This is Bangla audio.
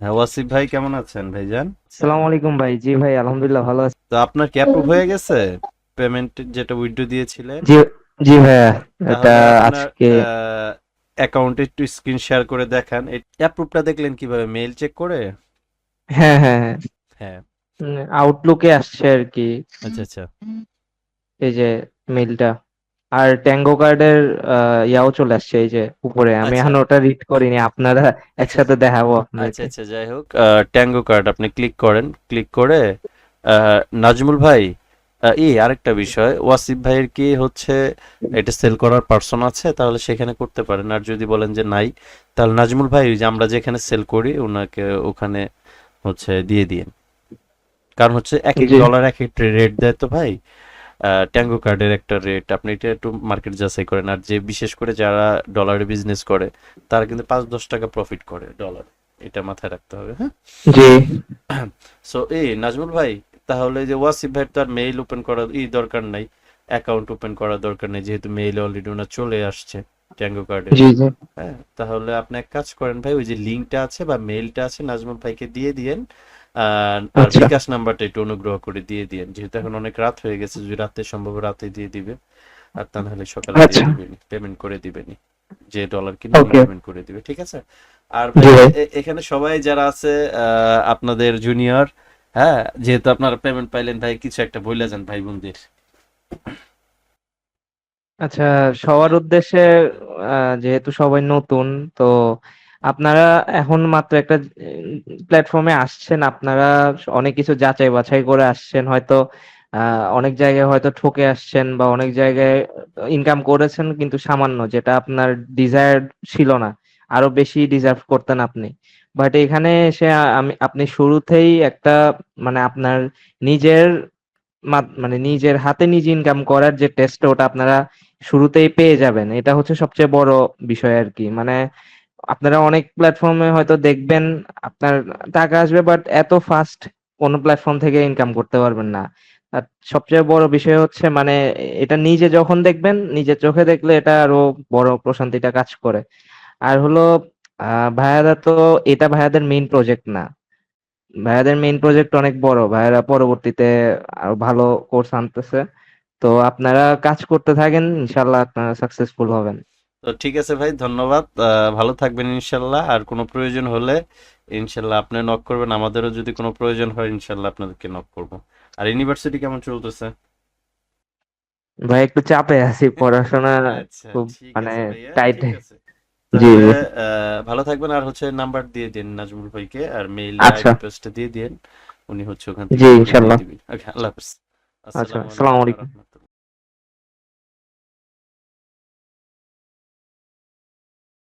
হ্যাঁ ওয়াসিফ ভাই কেমন আছেন ভাইজান? সালাম আলাইকুম ভাই। জি ভাই আলহামদুলিল্লাহ ভালো আছি। তো আপনার কি অ্যাপ্রুভ হয়ে গেছে? পেমেন্ট যেটা উইথড্র দিয়েছিলেন জি জি ভাইয়া এটা আজকে অ্যাকাউন্টে একটু স্ক্রিন শেয়ার করে দেখান। অ্যাপ্রুভটা দেখলেন কীভাবে? মেইল চেক করে? হ্যাঁ হ্যাঁ হ্যাঁ। হ্যাঁ। আউটলুকে আসছে আর কি। আচ্ছা আচ্ছা। এই যে মেইলটা আর ট্যাঙ্গো কার্ডের ইয়াও চলে আসছে এই যে উপরে। আমি আচ্ছা। এখন ওটা রিড করিনি আপনারা একসাথে দেখাবো আচ্ছা আপনাকে আচ্ছা যাই হোক ট্যাঙ্গো কার্ড আপনি ক্লিক করেন ক্লিক করে আহ, নাজমুল ভাই আহ, এই আরেকটা বিষয় ওয়াসিফ ভাইয়ের কি হচ্ছে এটা সেল করার পার্সন আছে তাহলে সেখানে করতে পারেন। আর যদি বলেন যে নাই তাহলে নাজমুল ভাই ওই যে আমরা যেখানে সেল করি ওনাকে ওখানে হচ্ছে দিয়ে দিন কারণ হচ্ছে এক এক জি। ডলার এক একটা রেট দেয় তো ভাই। ট্যাঙ্গো কার্ডের একটা রেট আপনি এটা একটু মার্কেট যাচাই করেন। আর যে বিশেষ করে যারা ডলারে বিজনেস করে তারা কিন্তু পাঁচ দশ টাকা প্রফিট করে ডলার এটা মাথায় রাখতে হবে হ্যাঁ? জি। সো এই নাজমুল ভাই তাহলে যে ওয়াসিফ ভাই তার মেইল ওপেন করার ই দরকার নাই অ্যাকাউন্ট ওপেন করার দরকার নেই যেহেতু মেইল অলরেডি ওনার চলে আসছে ট্যাঙ্গো কার্ডে জি জি। হ্যাঁ তাহলে আপনি এক কাজ করেন ভাই ওই যে লিঙ্কটা আছে বা মেইলটা আছে নাজমুল ভাইকে দিয়ে দিয়েন। আর আর আচ্ছা। বিকাশ নাম্বারটা একটু অনুগ্রহ করে দিয়ে দিয়েন। যেহেতু এখন অনেক রাত হয়ে গেছে যদি রাতে সম্ভব রাতে দিয়ে দিবে আর তা নাহলে সকালে দিয়ে আচ্ছা। পেমেন্ট করে দিবেনি যে ডলার Okay. পেমেন্ট করে দিবে ঠিক আছে? আর এখানে সবাই যারা আছে আহ, আপনাদের জুনিয়র হ্যাঁ? যেহেতু আপনারা পেমেন্ট পাইলেন ভাই কিছু একটা বইলা যান ভাই বোনদের। আচ্ছা সবার উদ্দেশ্যে আহ, যেহেতু সবাই নতুন তো আপনারা এখন মাত্র একটা প্ল্যাটফর্মে আসছেন, আপনারা অনেক কিছু যাচাই বাছাই করে আসছেন, হয়তো অনেক জায়গায় হয়তো ঠকে আসছেন বা অনেক জায়গায় ইনকাম করেছেন, কিন্তু সামান্য, যেটা আপনার ডিজায়ার ছিল না, আরও বেশি ডিজার্ভ করতেন আপনি। বাট এখানে এসে আমি, আপনি শুরুতেই একটা মানে আপনার নিজের মানে নিজের হাতে নিজে ইনকাম করার যে টেস্ট ওটা আপনারা শুরুতেই পেয়ে যাবেন, এটা হচ্ছে সবচেয়ে বড় বিষয় আর কি। মানে আপনারা অনেক প্ল্যাটফর্মে হয়তো দেখবেন আপনার টাকা আসবে বাট এত ফাস্ট কোনো প্ল্যাটফর্ম থেকে ইনকাম করতে পারবেন না। আর সবচেয়ে বড় বিষয় হচ্ছে মানে এটা নিজে যখন দেখবেন, নিজের চোখে দেখলে এটা আরও বড় প্রশান্তিটা কাজ করে। আর হলো আহ ভাইয়ারা তো, এটা ভাইয়াদের মেইন প্রজেক্ট না। ভাইয়াদের মেইন প্রজেক্ট অনেক বড়। ভাইয়ারা পরবর্তীতে আরও ভালো কোর্স আনতেছে। তো আপনারা কাজ করতে থাকেন ইনশাল্লাহ আপনারা সাকসেসফুল হবেন। তো ঠিক আছে ভাই ধন্যবাদ। ভালো থাকবেন ইনশাল্লাহ। আর কোনো প্রয়োজন হলে ইনশাল্লাহ আপনি নক করবেন। আমাদেরও যদি কোনো প্রয়োজন হয় ইনশাল্লাহ আপনাদেরকে নক করব। আর ইউনিভার্সিটি কেমন চলতেছে? ভাই একটু চাপে আছি। পড়াশোনা আচ্ছা খুব মানে টাইট জি ভালো থাকবেন। আর হচ্ছে নাম্বার দিয়ে দিন নাজমুল ভাইকে। আর মেইল আচ্ছা। আইডি পেজটা দিয়ে দিন। উনি হচ্ছে ওখান থেকে জি। দিবেন। Okay, আল্লাহ হাফেজ। আচ্ছা, আসসালামু আলাইকুম।